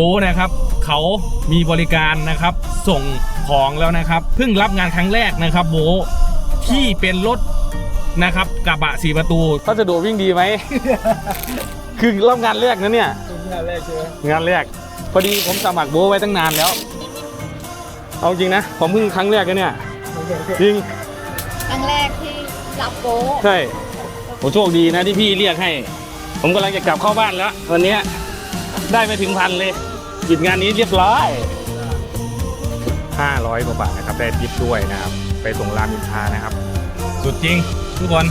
โป้นะครับ เขามีบริการนะครับ ส่งของแล้วนะครับ เพิ่งรับงานครั้งแรกนะครับ โบที่เป็นรถนะครับกระบะสี่ประตูเขาจะดูวิ่งดีไหม คือรับงานแรกนะเนี่ย งานแรกใช่ไหมงานแรก พอดีผมสมัครโบไว้ตั้งนานแล้ว เอาจริงนะ ผมเพิ่งครั้งแรกนะเนี่ย จริง ครั้งแรกที่รับโป๊ใช่ผมโชคดีนะที่พี่เรียกให้ ผมกำลังจะกลับเข้าบ้านแล้ว วันเนี้ยได้ไปถึงพันเลย หยุดงานนี้เรียบร้อย500กว่าบาทนะครับได้ทิปด้วยนะครับ ไปส่งรามอินทรานะครับ สุดจริงทุกคน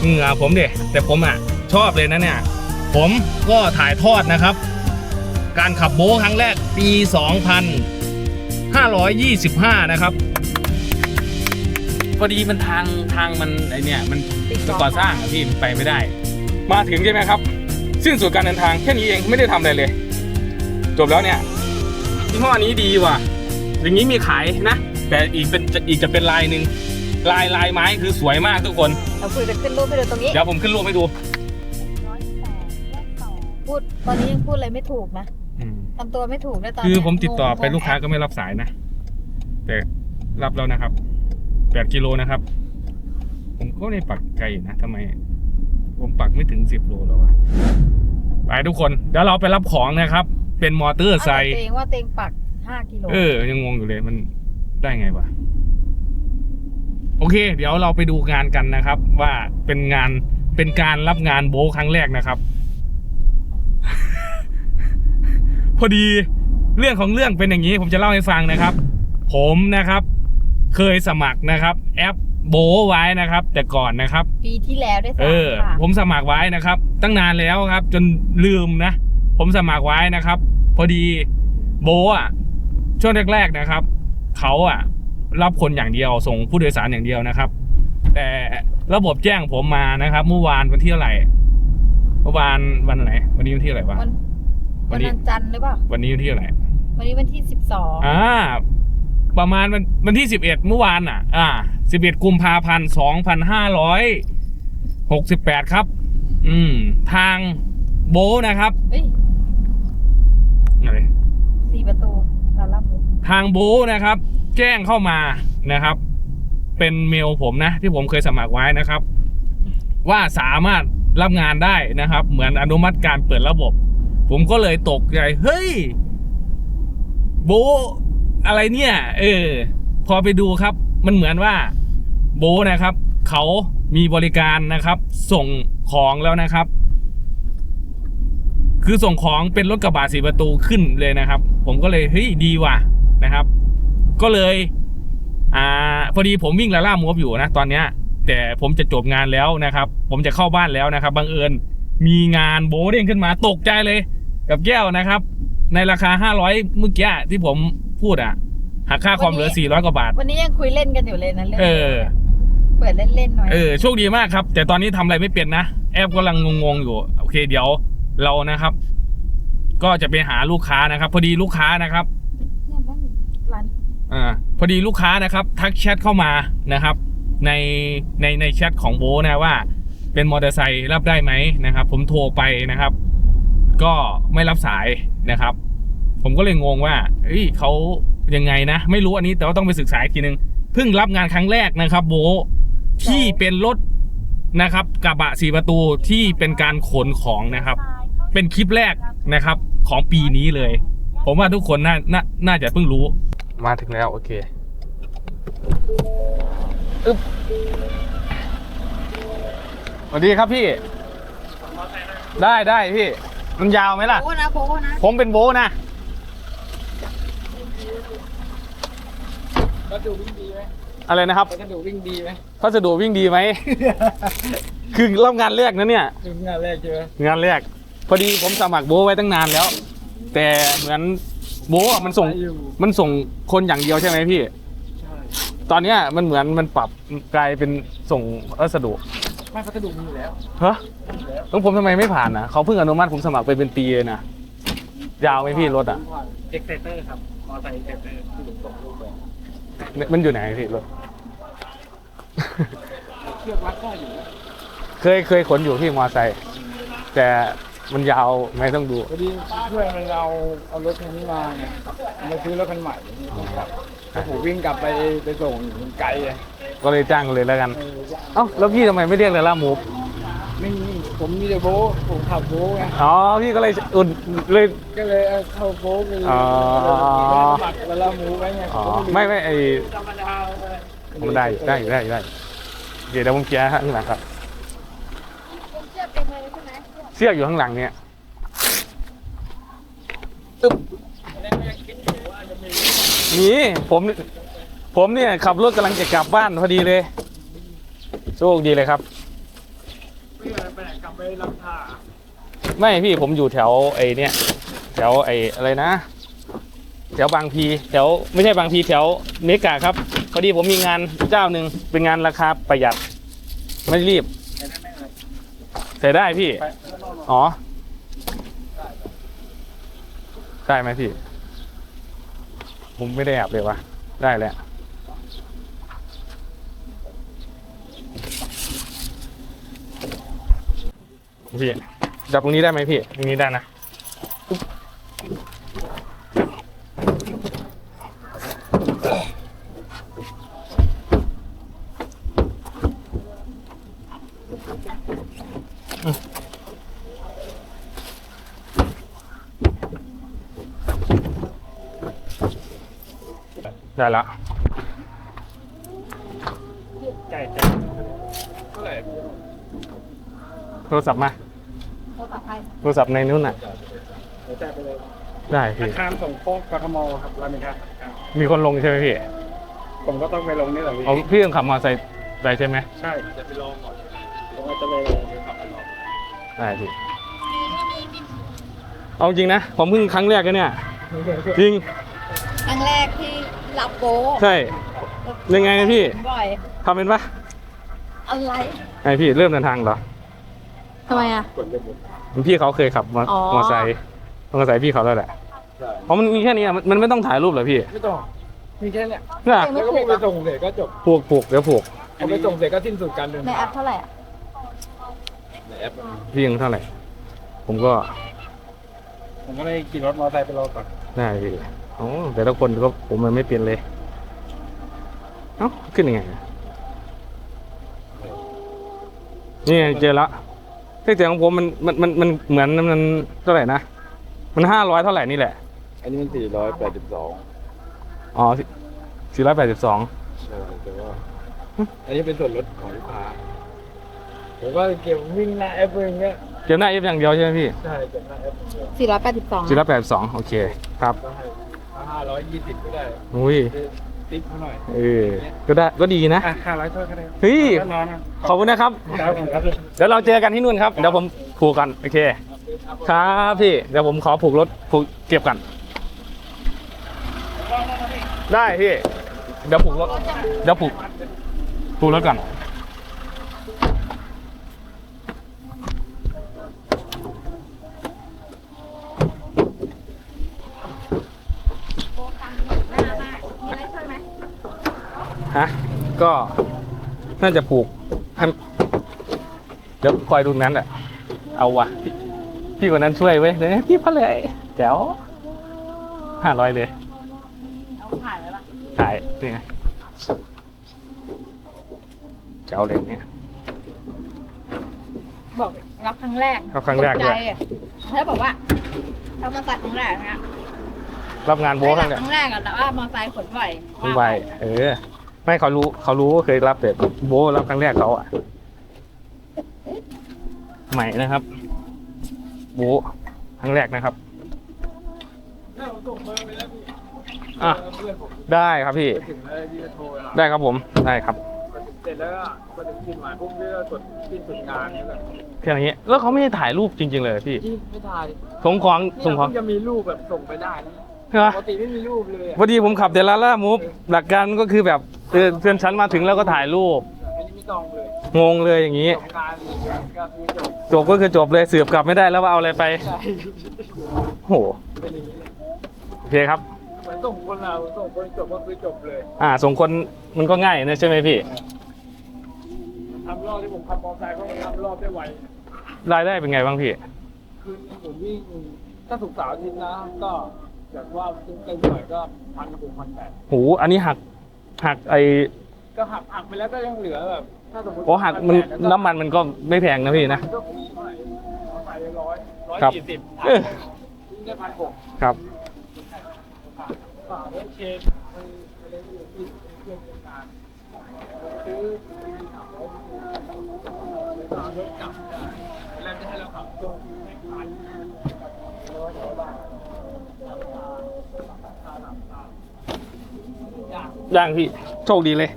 เหงื่อผมเด็แต่ผมอะชอบเลยนะเนี่ย ผมก็ถ่ายทอดนะครับ การขับโบ๊ทครั้งแรกปี 2525 นะครับพอดีมันทางทางมันไอเนี่ยมันมันก่อสร้างอะพี่มันไปไม่ได้ มาถึงใช่ไหมครับ สิ้นสุดการเดินทางแค่นี้เองไม่ได้ทำอะไรเลย จบแล้วเนี่ยยี่ห้อนี้ดีว่ะ อย่างนี้มีขายนะ แต่อีกเป็นอีกจะเป็นลายหนึ่งลายลายไม้คือสวยมากทุกคน เราคุยจะขึ้นรูปไปดูตรงนี้ เดี๋ยวผมขึ้นรูปให้ดูพูดตอนนี้ยังพูดอะไรไม่ถูกนะทำตัวไม่ถูกนะตอนคือเนี้ยผมติดต่อไปงงลูกค้าก็ไม่รับสายนะ แต่รับแล้วนะครับแปดกิโลนะครับ ผมก็ไม่ได้ปักไกลอยู่นะทำไม ผมปักไม่ถึงสิบโลหรอวะไปทุกคน เดี๋ยวเราไปรับของนะครับ เป็นมอเตอร์ไซเอาค์แต่เตงว่าเตงปักห้ากิโลเออ ยังงงอยู่เลยมันได้ไงวะ โอเค เดี๋ยวเราไปดูงานกันนะครับ ว่าเป็นงานเป็นการรับงานโบทครั้งแรกนะครับ พอดีเรื่องของเรื่องเป็นอย่างนี้ ผมจะเล่าให้ฟังนะครับ ผมนะครับ เคยสมัครนะครับ แอปโบทไว้นะครับ แต่ก่อนนะครับ ปีที่แล้วได้สาเอมอค่ะผมสมัครไว้นะครับ ตั้งนานแล้วครับ จนลืมนะ ผมสมัครไว้นะครับ พอดีโบอะช่วงแรกๆนะครับเขาอะรับคนอย่างเดียวส่งผู้โดยสารอย่างเดียวนะครับ แต่ระบบแจ้งผมมานะครับ เมื่อวานวันที่เท่าไหร่เมื่อวานวันไหนวันนี้วันที่เท่าไหร่วะวันวัวันนนี้วันจันทร์หรือเปล่าวันนี้วันที่เท่าไหร่วันนี้วันที่สิบสองอ่าประมาณวันวันที่สิบเอ็ดเมื่อวานอะ อ่าสิบเอ็ดกุมภาพันธ์สองพันห้าร้อยหกสิบแปดครับ อืม ทางโบนะครับเฮ้ย อะไรสี่ประตูเรารับรู้ทางโบนะครับ แจ้งเข้ามานะครับ เป็นเมลผมนะ ที่ผมเคยสมัครไว้นะครับ ว่าสามารถรับงานได้นะครับ เหมือนอนุมัติการเปิดระบบ ผมก็เลยตกใจเฮ้ยโบอะไรเนี่ย เออ พอไปดูครับ มันเหมือนว่าโบนะครับ เขามีบริการนะครับ ส่งของแล้วนะครับ คือส่งของเป็นรถกระบะสีประตูขึ้นเลยนะครับ ผมก็เลยเฮ้ยดีว่ะนะครับ ก็เลยอ่าพอดีผมวิ่งลาล่ามวบอยู่นะตอนเนี้ย แต่ผมจะจบงานแล้วนะครับ ผมจะเข้าบ้านแล้วนะครับบังเอิญมีงานโบเด้งขึ้นมาตกใจเลย กับแก้วนะครับ ในราคา 500 เมื่อกี้ที่ผมพูดอะหักค่าความเหลือ 400 กว่าบาท วันนี้ยังคุยเล่นกันอยู่เลยนะเรื่องเออ เปิดเล่นๆหน่อยเออโชคดีมากครับ แต่ตอนนี้ทำอะไรไม่เป็นนะ แอปกำลังงงๆอยู่ โอเคเดี๋ยว เรานะครับ ก็จะไปหาลูกค้านะครับ พอดีลูกค้านะครับเนี่ยบ้านร้านอ่าพอดีลูกค้านะครับทักแชทเข้ามานะครับ ในในในแชทของโบทนะว่า เป็นมอเตอร์ไซค์รับได้ไหมนะครับ ผมโทรไปนะครับ ก็ไม่รับสายนะครับ ผมก็เลยงงว่าเฮ้ยเขายังไงนะ ไม่รู้อันนี้แต่ว่าต้องไปศึกษาอีกทีนึงเพิ่งรับงานครั้งแรกนะครับ โบทที่เป็นรถนะครับกระบะสีประตูที่เป็นการขนของนะครับ เป็นคลิปแรกนะครับ ของปีนี้เลย ผมว่าทุกคนน่าน่าน่าจะเพิ่งรู้ มาถึงแล้วโอเคอึ๊บสวัสดีครับพี่ ได้ได้พี่ มันยาวไหมล่ะโอ้นะโอ้นะผมเป็นโบทนะก็ดูวิ่งดีไหมอะไรนะครับก็ดูวิ่งดีไหมพัสดุวิ่งดีไหม คือรับงานแรกนะเนี่ยดูงานแรกใช่ไหมงานแรก พอดีผมสมัครโบทไว้ตั้งนานแล้ว แต่เหมือนโบทอะมันส่งไปอยู่มันส่งคนอย่างเดียวใช่ไหมพี่ ใช่ตอนเนี้ยมันเหมือนมันปรับกลายเป็นส่งพัสดุไม่พัสดุมีอยู่แล้วฮะต้องผมทำไมไม่ผ่านนะเขาเพิ่งอนุมัติผมสมัครไปเป็นปีเลยนะ ยาวไหมพี่รถอะ เอ็กเซเตอร์ครับมอไซค์เอ็กเซเตอร์ที่ผมส่งรูปไปมันอยู่ไหนพี่รถ เชือกรัดก็อยู่นะเคยเคยขนอยู่พี่มอไซค์แต่ มันยาวไม่ต้องดูพอดีเพื่อนมันเอาเอารถคันนี้มาไงมาซื้อรถคันใหม่แล้วผมวิ่งกลับไปไปส่งอยู่ไกลเลยก็เลยจ้างเลยแล้วกันเออเอ้าแล้วพี่ทำไมไม่เรียกเลยล่ามูฟไม่มีผมมีแต่โบ๊ทผมขับโบ๊ทไงอ๋อพี่ก็เลยอุ่นเลย ก็เลยเอาเข้าโบ๊ทไปเลยอ๋อ บัตรเวลาหมูไว้ไงอ๋อไม่ไม่ไอธรรมดาเลยผมได้อยู่ได้อยู่ได้อยู่ได้เดี๋ยวเดี๋ยวผมเคลียร์ข้างหลังครับ คุณเชื่อเป็นเลยใช่ไหม เสียกอยู่ข้างหลังเนี่ยมีผมผมเนี่ยขับรถกำลังจะกลับบ้านพอดีเลย โชคดีเลยครับเพื่อนไปไหนกลับไปลำท่าไม่พี่ผมอยู่แถวไอ้เนี่ยแถวไอ้อะไรนะ แถวบางพีแถวไม่ใช่บางพีแถวเมกาครับ พอดีผมมีงานเจ้าหนึ่งเป็นงานราคาประหยัด ไม่รีบแค่นั้นเองเลยใส่ได้พี่ไปข้างน อ๋อได้ไหมพี่ ผมไม่ได้แอบเลยวะ ได้แหละพี่จับตรงนี้ได้ไหมพี่ ตรงนี้ได้นะ ได้ละไก่ไก่เท่าไหร่โทรศัพท์มา โทรศัพท์ใครโทรศัพท์ในนู้นน่ะ เดี๋ยวจ่ายไปเลยได้พี่ข้ามส่งโคกกทมครับรามอินทราสามเก้ามีคนลงใช่ไหมพี่ผมก็ต้องไปลงนี่แหละพี่เอาพี่ต้องขับมอเตอร์ไซค์ไปใช่ไหมใช่จะไปลองก่อนผมก็จะไปลองไปขับไปลองได้พี่ เอาจริงนะ ผมเพิ่งครั้งแรกเลยเนี่ย จริงครั้งแรกที่ รับโบะใช่ ยังไงนะพี่ บ่อยทำเป็นปะอะไรไอพี่เริ่มเดินทางเหรอทำไมอะกดเลยผมพี่เขาเคยขับมออ๋อ มอเตอร์ไซค์มอเตอร์ไซค์พี่เขาแล้วแหละใช่เพราะมันมีแค่นี้อะมันมันไม่ต้องถ่ายรูปเหรอพี่ไม่ต้อง มีแค่เนี้ยน่ะไม่แล้วก็ถูกไปอะส่งเสร็จก็จบผูกผูกเดี๋ยวผูกพอไปส่งเสร็จก็สิ้นสุดการเดินในแอปเท่าไหร่อะในแอปพี่ยังเท่าไหร่ ผมก็ผมก็เลยขี่รถมอเตอร์ไซค์ไปรอก่อนได้พี่ โอ้แต่ละคนก็ผมมันไม่เปลี่ยนเลย เอ้าขึ้นยังไงอะนี่ไงเจอละแต่ของผมมันมันมันมันเหมือนมันเท่าไหร่นะ มันห้าร้อยเท่าไหร่นี่แหละ อันนี้มันสี่ร้อยแปดสิบสองอ๋อสี่ร้อยแปดสิบสองแต่ว่าอันนี้เป็นส่วนลดของลูกค้าผมก็เก็บวิ่งหน้าแอปเองเงี้ยเก็บหน้าเอฟอย่างเดียวใช่ไหมพี่ ใช่เก็บหน้าแอปอย่างเดียวสี่ร้อยแปดสิบสองสี่ร้อยแปดสิบสองโอเค ครับก็ให้ห้าร้อยยี่สิบก็ได้อุ้ยติ๊บเขาหน่อยเออก็ได้ก็ดีนะอะห้าร้อยเท่าก็ได้เฮ้ยก็นอนนะขอบคุณนะครับครับผมครับเดี๋ยวเราเจอกันที่นู่นครับเดี๋ยวผมผูกกันโอเค ครับพี่เดี๋ยวผมขอผูกรถผูกเก็บกันได้พี่เดี๋ยวผูกรถเดี๋ยวผูกผูกรถก่อน โบะตังค์หน้ามากมีอะไรช่วยไหม ฮะก็น่าจะผูกให้เดี๋ยวคอยดูนั้นแหละเอาวะพี่พี่คนนั้นช่วยเว้ยเดี๋ยวพี่พะเลยแจ๋วห้าร้อยเลยเอาถ่ายไว้ปะถ่ายนี่ไงแจ๋วเลยเนี่ยบอกรับครั้งแรกรับครั้งแรกตด้วยใจอะแล้วบอกว่าถ้ามาตัดครั้งแรกนะรับงานโบ้ครั้งไม่เนี่ยครั้งแรกอะแต่ว่ามอไซค์ขนไหวคุณไวเออ ไม่เขารู้เขารู้ว่าเคยรับแต่โบ้รับครั้งแรกเขาอะใหม่นะครับ โบ้ครั้งแรกนะครับเนี่ยผมส่งเบอร์ไปแล้วพี่อะเพื่อนผมได้ครับพี่ไปถึงแล้วที่จะโทรไปหาได้ครับผมได้ครับ เสร็จแล้วก็พอถึงจุดหมายปุ๊บนี่ก็กดสิ้นสุดงานนี่แหละแค่นี้แล้วเขาไม่ได้ถ่ายรูปจริง ๆ เลยพี่ที่ไม่ถ่ายส่งของเนี่ส่งยของ เพิ่งจะมีรูปแบบส่งไปได้นะ เหรอปกติไม่มีรูปเลยอะพอดีผมขับเดลล่ามูฟหลักการก็คือแบบเออเพื่อนฉันมาถึงแล้วก็ถ่ายรูป อันนี้ไม่ต้องเลยงงเลยอย่างนี้ส่งการก็คือจบจบก็คือจบเลยสืบกลับไม่ได้แล้วว่าเอาอะไรไปใช่โอ้โหเป็นอย่างนี้เลยโอเคครับ เหมือนส่งคนเราส่งคนจบก็คือจบเลยอ่าส่งคนมันก็ง่ายนะใช่ไหมพี่ทำรอบที่ผมขับมอเตอร์ไซค์ก็ทำรอบได้ไว รายได้เป็นไงบ้างพี่ คืนนี้ผมวิ่งถ้าสุกร์เสาร์อาทิตย์นะก็ แบบว่าเต็มหน่อยก็พันหกพันแปดโหอันนี้หักหักไอก็หักหักไปแล้วก็ยังเหลือแบบถ้าสมมติโอ้หักมัน1,800แล้วน้ำมันมันก็ไม่แพงนะพี่นะก็คุ้มเท่าไหร่เอาไปร้อยร้อยครับสี่สิบเออวิ่งได้พันหกครับฝากไว้เชนไปไปเลยอยู่ที่เครื่องจัดการซื้อ ยากย่างพี่ โชคดีเลย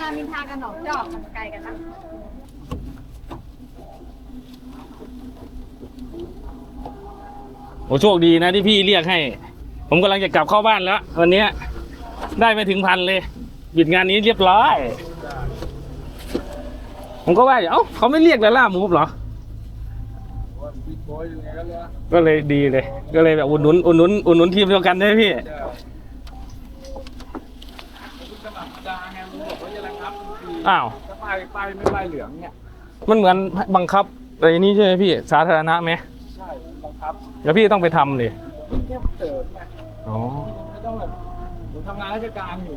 รามอินทรากับหนองจอกมันไกลกันนะโอ้โชคดีนะที่พี่เรียกให้ ผมกำลังจะกลับเข้าบ้านแล้ว วันเนี้ยได้ไม่ถึงพันเลยหยุดงานนี้เรียบร้อย ผมก็ว่าอยู่เอ้าเขาไม่เรียกแล้วล่ามูฟเหรอว่าบิ๊ ก็เลยดีเลย ก็เลยแบบอุดหนุนอุดหนุนอุดหนุนทีมเดียวกันได้พี่ไงมึงบอกว่าจะระงับทุกทีอ้าวป้ายป้ายไม่ป้ายเหลืองเนี่ย มันเหมือนบังคับอะไรนี้ใช่ไหมพี่ สาธารณะไหมใช่บังคับแล้วพี่ต้องไปทำเลยแค่เสริมไงอ๋อไม่ต้องแบบผมทำงานราชการอยู่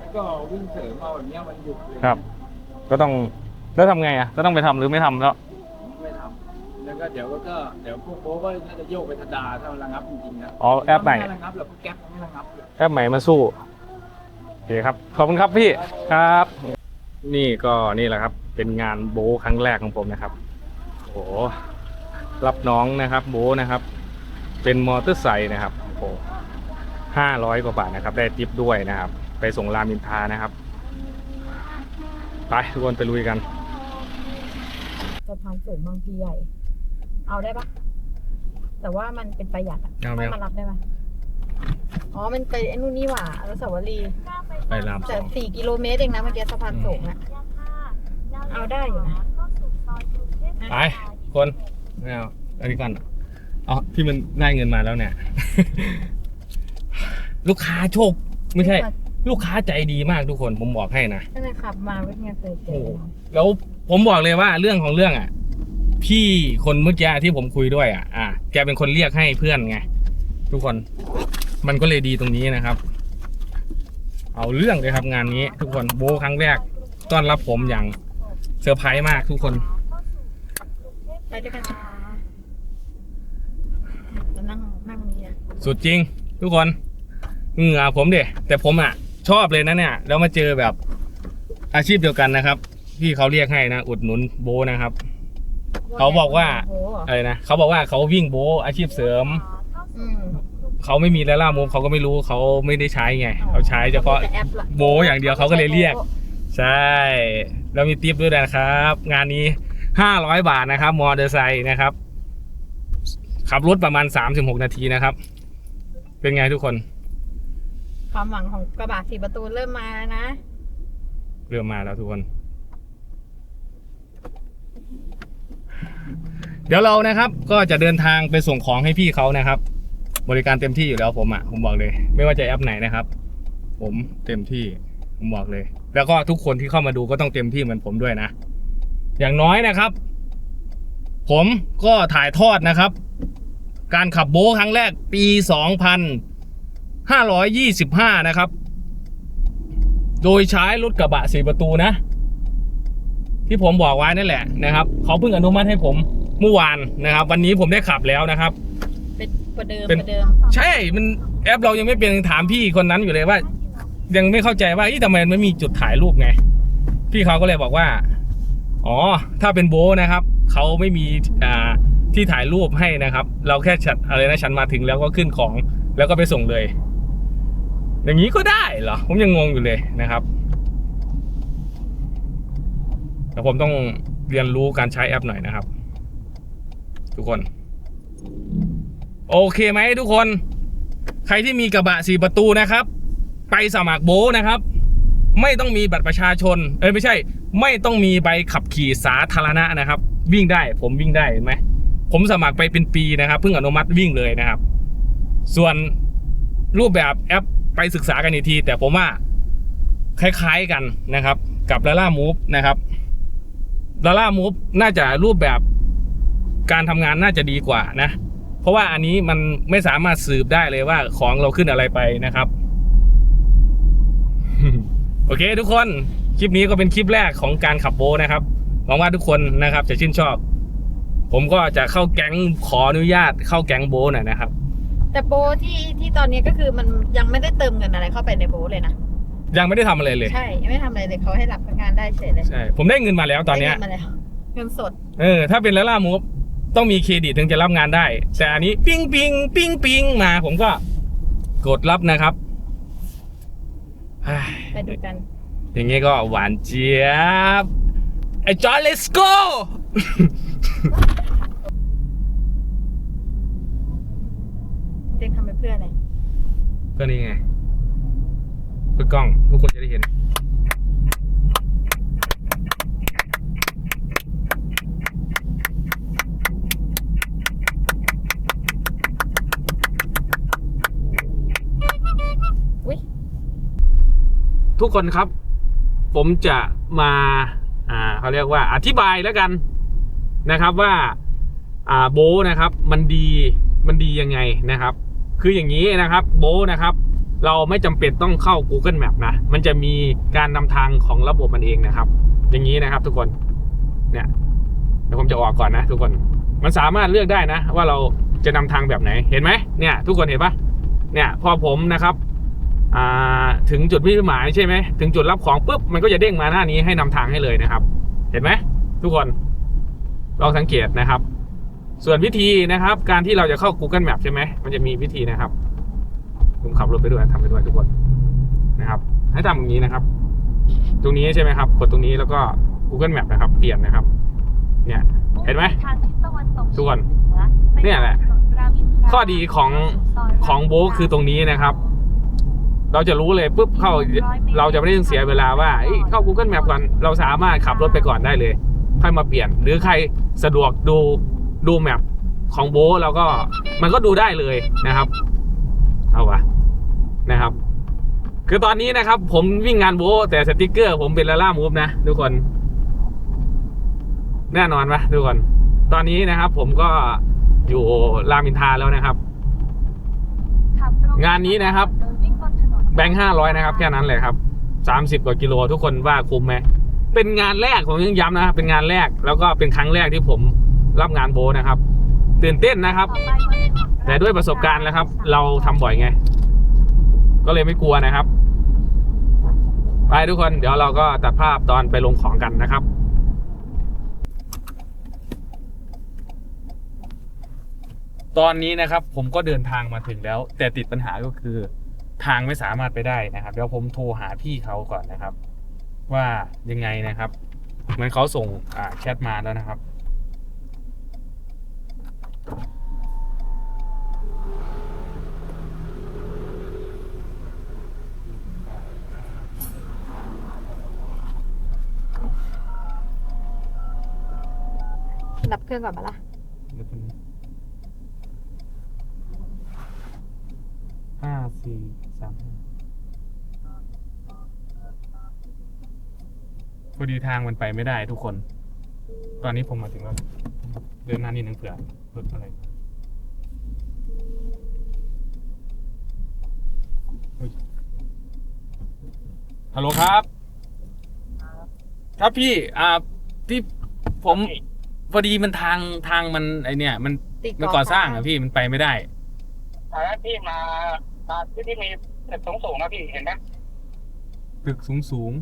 แล้วก็วิ่งเสริมมาแบบนี้มันหยุดเลยครับ ก็ต้องแล้วทำไงอะก็ต้องไปทำหรือไม่ทำแล้ว ก็เดี๋ยวก็เดี๋ยวพวกโบ๊ทก็น่าจะโยกไปธดาถ้ามันระงับจริงๆนะอ๋อแอปไหนถ้าม่ระงับแล้วพวกแก๊ปไม่ระงับเลยแอปใหม่มาสู้โอเคครับ ขอบคุณครับพี่ครับ นี่ก็นี่แหละครับ เป็นงานโบทครั้งแรกของผมนะครับโอ้โหรับน้องนะครับ โบทนะครับ เป็นมอเตอร์ไซค์นะครับโอ้โหห้าร้อยกว่าบาทนะครับ ได้ทิปด้วยนะครับ ไปส่งรามอินทรานะครับไปทุกคนไปลุยกัน สะพานสูงบางพีใหญ่ เอาได้ปะแต่ว่ามันเป็นประหยัดอะเอาไหม ไม่มารับได้ปะอ๋อ มันไปไอ้นู่นนี่หว่าอนุสาวรีย์ไปรามสแต่องสี่กิโลเมตรเองนะเมื่อกี้สะพานสูงอะ เอาได้อยู่นะ ไป คนไม่เอาอันนี้ก่อนอ๋อที่มันได้เงินมาแล้วเนี่ย ลูกค้าโชค ไม่ใช่ ลูกค้าใจดีมากทุกคน ผมบอกให้นะ ตั้งแต่ขับมาเป็นไงเคยเจโอ้อโห แล้วผมบอกเลยว่าเรื่องของเรื่องอะ พี่คนเมื่อกี้ที่ผมคุยด้วยอะอะแกเป็นคนเรียกให้เพื่อนไง ทุกคนมันก็เลยดีตรงนี้นะครับ เอาเรื่องเลยครับงานนี้ ทุกคนโบครั้งแรกต้อนรับผมอย่างเซอร์ไพรส์มากทุกคนไปด้วยกันจะนั่งนั่งนี่นะสุดจริง ทุกคนเหงื่อผมเด็แต่ผมอะ ชอบเลยนะเนี่ย แล้วมาเจอแบบอาชีพเดียวกันนะครับ พี่เขาเรียกให้นะอุดหนุนโบนะครับ เขาบอกว่า โอ้โหอะไรนะเขาบอกว่าเขาวิ่งโบอาชีพเสริม อืมเขาไม่มีแล้วล่ามูฟเขาก็ไม่รู้เขาไม่ได้ใช้ไงเขาใช้เฉพาะ แต่แอปละโบอย่างเดียวเขาก็เลยเรียก ใช่ แล้วมีติปด้วยนะครับ งานนี้ห้าร้อยบาทนะครับ มอเตอร์ไซค์นะครับ ขับรถประมาณสามสิบหกนาทีนะครับ เป็นไงทุกคน ความหวังของกระบะสี่ประตูเริ่มมาแล้วนะ เริ่มมาแล้วทุกคน เดี๋ยวเรานะครับก็จะเดินทางไปส่งของให้พี่เขานะครับ บริการเต็มที่อยู่แล้วผมอะผมบอกเลย ไม่ว่าจะแอปไหนนะครับ ผมเต็มที่ผมบอกเลย แล้วก็ทุกคนที่เข้ามาดูก็ต้องเต็มที่เหมือนผมด้วยนะ อย่างน้อยนะครับ ผมก็ถ่ายทอดนะครับ การขับโบทครั้งแรกปี 2525 นะครับ โดยใช้รถกระบะสี่ประตูนะ ที่ผมบอกไว้นั่นแหละนะครับ เขาเพิ่งอนุมัติให้ผม เมื่อวานนะครับ วันนี้ผมได้ขับแล้วนะครับ เป็นประเดิมเป็น ประเดิมใช่มันแอปเรายังไม่เป็นถามพี่คนนั้นอยู่เลยว่า ยังไม่เข้าใจว่าอีทำไมมันไม่มีจุดถ่ายรูปไง พี่เขาก็เลยบอกว่า อ๋อ ถ้าเป็นโบทนะครับ เขาไม่มีอ่าที่ถ่ายรูปให้นะครับ เราแค่ฉันอะไรนะฉันมาถึงแล้วก็ขึ้นของแล้วก็ไปส่งเลย อย่างนี้ก็ได้เหรอ ผมยังงงอยู่เลยนะครับแต่ผมต้องเรียนรู้การใช้แอปหน่อยนะครับ ทุกคน โอเคไหมทุกคน ใครที่มีกระบะสี่ประตูนะครับ ไปสมัครโบนะครับ ไม่ต้องมีบัตรประชาชน เอ้ยไม่ใช่ ไม่ต้องมีใบขับขี่สาธารณะนะครับ วิ่งได้ผมวิ่งได้เห็นไหมผมสมัครไปเป็นปีนะครับ เพิ่งอนุมัติวิ่งเลยนะครับ ส่วนรูปแบบแอปไปศึกษากันอีกที แต่ผมว่าคล้าย ๆกันนะครับ กับลาล่ามูฟนะครับดาร่ามูฟน่าจะรูปแบบ การทำงานน่าจะดีกว่านะ เพราะว่าอันนี้มันไม่สามารถสืบได้เลยว่าของเราขึ้นอะไรไปนะครับ โอเค ทุกคนคลิปนี้ก็เป็นคลิปแรกของการขับโบทนะครับหวังว่าทุกคนนะครับ จะชื่นชอบ ผมก็จะเข้าแก๊งขออนุญาต เข้าแก๊งโบทหน่อยนะครับ แต่โบที่ที่ตอนนี้ก็คือมันยังไม่ได้เติมเงินอะไรเข้าไปในโบเลยนะยังไม่ได้ทำอะไรเลย ใช่ยังไม่ทำอะไรเลยเขาให้รับพนักงานได้เฉยเลยใช่ผมได้เงินมาแล้วตอนเนี้ยได้เงิมาแล้วเงินสด เออ ถ้าเป็นลาล่ามูฟ ต้องมีเครดิตถึงจะรับงานได้ แต่อันนี้ปิ้งปิ้งปิ้งปิ้งมา ผมก็กดรับนะครับเฮ้ยไปดูกัน อย่างงี้ก็หวานเจี๊ยบไอ้จอร์ let's go เต็งทำไปเพื่ออะไรก็นี่ไง เพื่อกล้องทุกคนจะได้เห็น ทุกคนครับ ผมจะมาอ่าเขาเรียกว่าอธิบายแล้วกันนะครับว่าอ่าโบนะครับมันดีมันดียังไงนะครับ คืออย่างนี้นะครับโบนะครับ เราไม่จำเป็นต้องเข้า Google Map นะ มันจะมีการนำทางของระบบมันเองนะครับ อย่างนี้นะครับทุกคนเนี่ยเดี๋ยวผมจะออกก่อนนะ ทุกคนมันสามารถเลือกได้นะ ว่าเราจะนำทางแบบไหนเห็นไหมเนี่ย ทุกคนเห็นปะเนี่ยพอผมนะครับ ถึงจุดมุ่งหมายใช่ไหมถึงจุดรับของปุ๊บมันก็จะเด้งมาหน้านี้ให้นำทางให้เลยนะครับ เห็นไหมทุกคนลองสังเกตนะครับ ส่วนวิธีนะครับ การที่เราจะเข้า Google Map ใช่ไหมมันจะมีวิธีนะครับผมขับรถไปด้วยทำไปด้วยทุกคนนะครับ ให้ทำอย่างนี้นะครับ ตรงนี้ใช่ไหมครับ กดตรงนี้แล้วก็ Google Map นะครับ เปลี่ยนนะครับ เนี่ยเห็นไหมทางทิศตะวันตกทุกคนฉีกเหเนี่ยแหละไปยังถนนรามอินทราข้อดีของซยของโบทคือตรงนี้นะครับ เราจะรู้เลยปุ๊บเข้าเราจะไม่ได้เสียเวลาว่าเอ้ยเข้า Google Map ก่อนเราสามารถขับรถไปก่อนได้เลยค่อยมาเปลี่ยน หรือใครสะดวกดูดูแมปของโบทเราก็มันก็ดูได้เลยนะครับเอาวะนะครับ คือตอนนี้นะครับ ผมวิ่งงานโบทแต่สติกเกอร์ ผมเป็นลาล่ามูฟนะทุกคน แน่นอนปะทุกคน ตอนนี้นะครับ ผมก็อยู่รามอินทราแล้วนะครับขับตรงงานนี้นะครับโดยวิ่ง บนถนนแบงค์ห้าร้อยนะครับ แค่นั้นเลยครับสามสิบกว่ากิโลทุกคนว่าคุ้มไหมเป็นงานแรกผมยังย้ำนะครับเป็นงานแรกแล้วก็เป็นครั้งแรกที่ผมรับงานโบนะครับ ตื่นเต้นนะครับ แต่ด้วยประสบการณ์แล้วครับ เราทำบ่อยไง ก็เลยไม่กลัวนะครับ ไปทุกคนเดี๋ยวเราก็ตัดภาพตอนไปลงของกันนะครับตอนนี้นะครับผมก็เดินทางมาถึงแล้ว แต่ติดปัญหาก็คือ ทางไม่สามารถไปได้นะครับเดี๋ยวผมโทรหาพี่เขาก่อนนะครับ ว่ายังไงนะครับ เหมือนเขาส่งอ่าแชทมาแล้วนะครับดับเครื่องก่อนมาละเดี๋ยวเป็นห้าสี่สาม พอดีทางมันไปไม่ได้ทุกคน ตอนนี้ผมมาถึงแล้ว เดินหน้านิดนึงเผื่อรถอะไรฮัลโหลครับ ครับพี่ อ่า ที่ผม พอดีมันทางทางมันไอเนี่ย มันมันก่อสร้างอะพี่มันไปไม่ได้ ตอนนั้นพี่มา มาที่ที่มี ตึกสูงๆนะพี่เห็นไหมตึกสูงสูง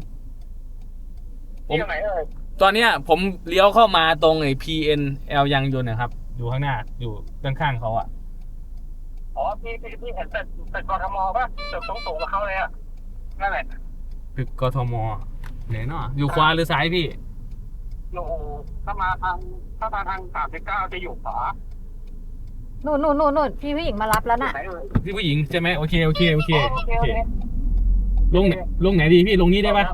ผที่มตรงไหนเอ่ยตอนเนี้ยผมเลี้ยวเข้ามาตรงไอ้ PNL ยางยนต์นะครับ อยู่ข้างหน้าอยู่ด้านข้างเขาอะอ๋อพี่พี่พี่เห็นตึกตึกกทมป่ะตึกสูงๆกับเขาเลยอะนั่นแหละตึกกทมไหนเนาะอยู่ขวาหรือซ้ายพี่ อยู่ถ้ามาทางถ้ามาทางสามสิบเก้าจะอยู่ขวา นู่นนู่นนู่นนู่นพี่ผู้หญิงมารับแล้วน่ะไหนเอ่ยพี่ผู้หญิงใช่ไหมโอเคโอเคโอเคโอเคโอเคลงไหนลงไหนดีพี่ลงนี้ได้ปะ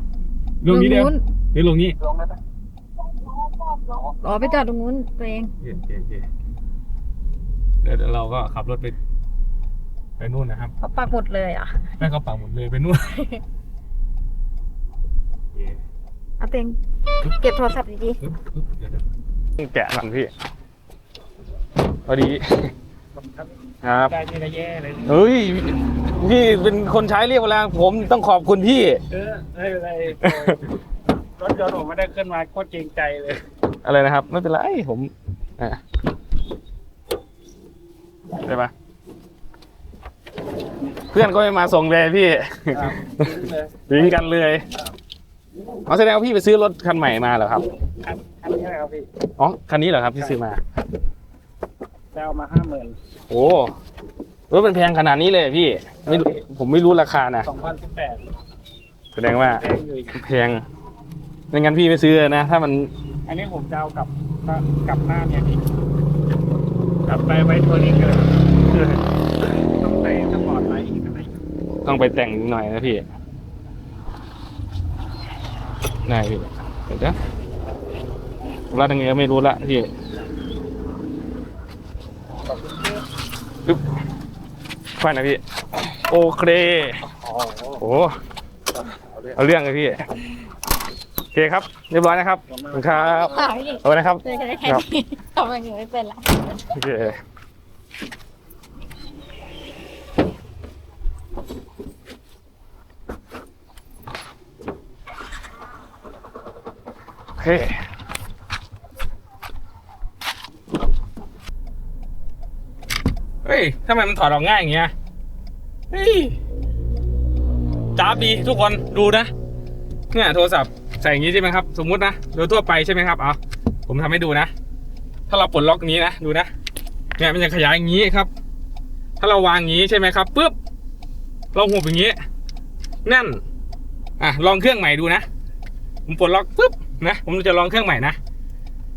ลงนี้ได้ตรปะหรือลงนี้ลงได้ไหมอ๋อไปจอดตรงนู้นตัวเองโอเคโอเคโอเคเดี๋ยวเดี๋ยวเราก็ขับรถไปไปนู่นนะครับเขาปักหมุดเลยอะแม่เขาปักหมดเลยไปนู่นโอเคเอาเต็งเก็บโทรศัพท์ดีแกะก่อนพี่ พอดีครับได้ที่ระแย่เลยเฮ้ยพี่เป็นคนใช้เรียกเวลาผมต้องขอบคุณพี่ เออไม่เป็นไรรถยนต์ผมไม่ได้ขึ้นมาโคตรเกรงใจเลย อะไรนะครับ ไม่เป็นไรผมอะได้ปะเพื่อนก็ไม่มาส่งเลยพี่ครับเลยถึงกันเลยเอาแสดงว่าพี่ไปซื้อรถคันใหม่มาเหรอครับ คันคันนี้นะครับพี่ อ๋อ คันนี้เหรอครับที่ซื้อมา ได้เอามาห้าหมื่นโอ้รถมันแพงขนาดนี้เลยพี่ไม่รู้ผมไม่รู้ราคานะสองพันสิบแปดแสดงว่าแพงอยู่อีกแพงไม่งั้นพี่ไม่ซื้อนะ ถ้ามัน อันนี้ผมจะเอากลับกลับหน้าเนี่ยพี่กลับไปไว้ตัวนี้กันเลยต้องใส่สปอร์ตไลท์อีกอะไรอีกต้องไปแต่งหน่อยนะพี่ได้พี่เดี๋ยวนะรัดยังไงก็ไม่รู้ละพี่ ปึ๊บฟันนะพี่ โอเคอ๋อโอ้เอาเรื่องเลยพี่ โอเคครับ เรียบร้อยนะครับ ขอบคุณครับๆค่ะพี่เอาไว้นะครับเลยกันได้แค่นี้ทำอย่างอื่นไม่เป็นละโอเคโอเค เฮ้ย ทำไมมันถอดออกง่ายอย่างเงี้ยเฮ้ยจ้าบดีทุกคนดูนะ เนี่ยโทรศัพท์ใส่อย่างนี้ใช่ไหมครับ สมมุตินะโดยทั่วไปใช่ไหมครับเอาผมทำให้ดูนะ ถ้าเราปลดล็อกนี้นะดูนะเนี่ยมันจะขยายอย่างนี้ครับ ถ้าเราวางอย่างนี้ใช่ไหมครับปุ๊บเราหุบอย่างนี้นั่นอะลองเครื่องใหม่ดูนะ ผมปลดล็อกปุ๊บนะผมจะลองเครื่องใหม่นะ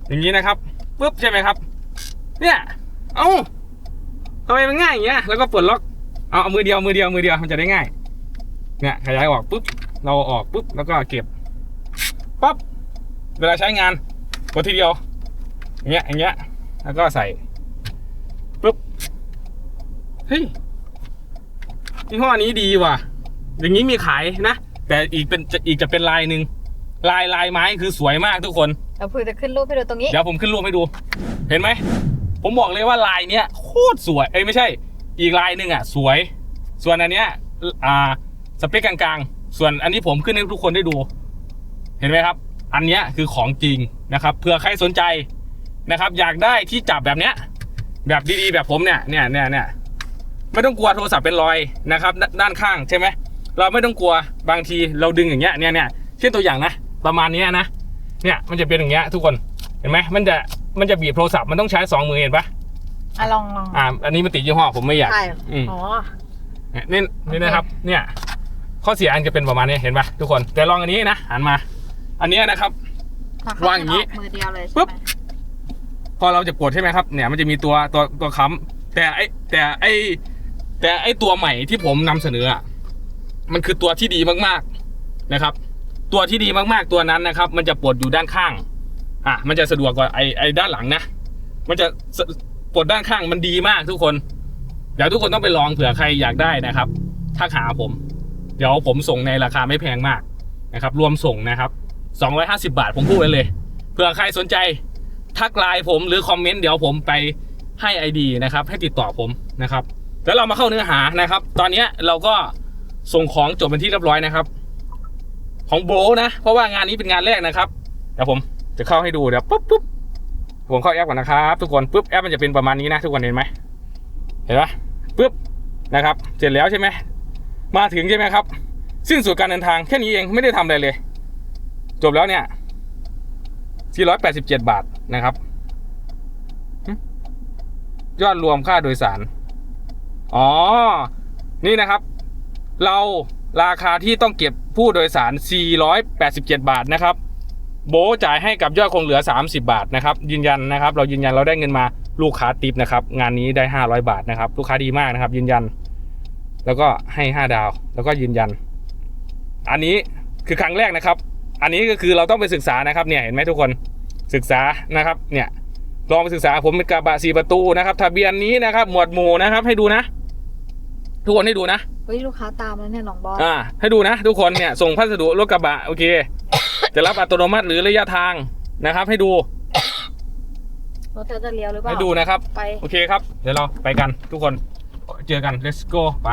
อย่างนี้นะครับปุ๊บใช่ไหมครับ เนี่ย เอ้า ทำไมมันง่ายอย่างเงี้ย แล้วก็ปลดล็อก เอาเอามือเดียว มือเดียว มือเดียว มันจะได้ง่าย เนี่ยขยายออกปุ๊บ เราเอาออกปุ๊บ แล้วก็เก็บ ปั๊บ เวลาใช้งาน กดทีเดียว อย่างเงี้ย อย่างเงี้ย แล้วก็ใส่ ปุ๊บ เฮ้ยยี่ห้อนี้ดีว่ะ อย่างนี้มีขายนะ แต่อีกเป็นจะอีกจะเป็นลายหนึ่งลายลายไม้คือสวยมากทุกคน เราพูดจะขึ้นรูปให้ดูตรงนี้ เดี๋ยวผมขึ้นรูปให้ดู เห็นไหม ผมบอกเลยว่าลายเนี้ยโคตรสวยเอ้ยไม่ใช่ อีกลายหนึ่งอะ สวย ส่วนอันเนี้ยอ่าสเปคกลางๆ ส่วนอันนี้ผมขึ้นให้ทุกคนได้ดู เห็นไหมครับ อันเนี้ยคือของจริงนะครับเผื่อใครสนใจนะครับ อยากได้ที่จับแบบเนี้ย แบบดีๆแบบผมเนี่ยเนี่ยเนี่ยเนี่ยไม่ต้องกลัวโทรศัพท์เป็นรอยนะครับดด้านข้างใช่ไหมเราไม่ต้องกลัวบางทีเราดึงอย่างเงี้ยเนี่ยเนี่ยเช่นตัวอย่างนะ ประมาณนี้นะเนี่ยมันจะเป็นอย่างเงี้ยทุกคนเห็นไหมมันจะ มันจะบีบโทรศัพท์มันต้องใช้สองมือเห็นปะอะลองลองอ่า อันนี้มันติดยี่ห้อผมไม่อยากใช่อืมอ๋อเนี่ยนี่นี่นะครับ เนี่ย ข้อเสียอันจะเป็นประมาณนี้เห็นปะทุกคน แต่ลองอันนี้นะหันมา อันเนี้ยนะครับวางอย่างนี้มือเดียวเลยปุ๊ใช่บไหมพอเราจะกดใช่ไหมครับ เนี่ยมันจะมีตัวตัวตัวค้ำแต่ไอแต่ไอแต่ไอตัวใหม่ที่ผมนำเสนออะมันคือตัวที่ดีมากๆนะครับ ตัวที่ดีมากๆตัวนั้นนะครับ มันจะปลดอยู่ด้านข้าง อะมันจะสะดวกกว่าไอไอด้านหลังนะ มันจะปลดด้านข้างมันดีมากทุกคนเดี๋ยวทุกคนต้องไปลองเผื่อใครอยากได้นะครับทักหาผม เดี๋ยวผมส่งในราคาไม่แพงมากนะครับ รวมส่งนะครับ 250 บาทผมพูดไว้เลยเผื่อใครสนใจทักไลน์ผมหรือคอมเมนต์เดี๋ยวผมไปให้ ID นะครับ ให้ติดต่อผมนะครับ แล้วเรามาเข้าเนื้อหานะครับ ตอนนี้เราก็ส่งของจบเป็นที่เรียบร้อยนะครับ ของโบนะ เพราะว่างานนี้เป็นงานแรกนะครับเดี๋ยวผม จะเข้าให้ดูเดี๋ยวปุ๊บปุ๊บผมเข้าแอปก่อนนะครับทุกคนปุ๊บแอปมันจะเป็นประมาณนี้นะทุกคนเห็นไหมเห็นปะปุ๊บนะครับ เสร็จแล้วใช่ไหมมาถึงใช่ไหมครับ สิ้นสุดการเดินทางแค่นี้เองไม่ได้ทำอะไรเลย จบแล้วเนี่ย 487 บาทนะครับ ยอดรวมค่าโดยสาร อ๋อ นี่นะครับ เราราคาที่ต้องเก็บผู้โดยสาร 487 บาทนะครับ โบทจ่ายให้กับยอดคงเหลือ 30 บาทนะครับยืนยันนะครับ เรายืนยันเราได้เงินมาลูกค้าติปนะครับงานนี้ได้ 500 บาทนะครับ ลูกค้าดีมากนะครับ ยืนยัน แล้วก็ให้ 5 ดาว แล้วก็ยืนยัน อันนี้คือครั้งแรกนะครับ อันนี้ก็คือเราต้องไปศึกษานะครับเนี่ยเห็นไหมทุกคนศึกษานะครับเนี่ยลองไปศึกษาผมเป็นกระบะสี่ประตูนะครับ ทะเบียนนี้นะครับ หมวดหมู่นะครับ ให้ดูนะ ทุกคนให้ดูนะเฮ้ยลูกค้าตามแล้วเนี่ยน้องบอสอ่าให้ดูนะ ทุกคนเนี่ยส่งพัสดุรถกระบะโอเค จะรับอัตโนมัติหรือระยะทางนะครับ ให้ดูรถเธอจะเลี้ยวหรือเปล่าให้ดูนะครับ ไป โอเคครับ เดี๋ยวเราไปกันทุกคน เจอกัน let's go ไป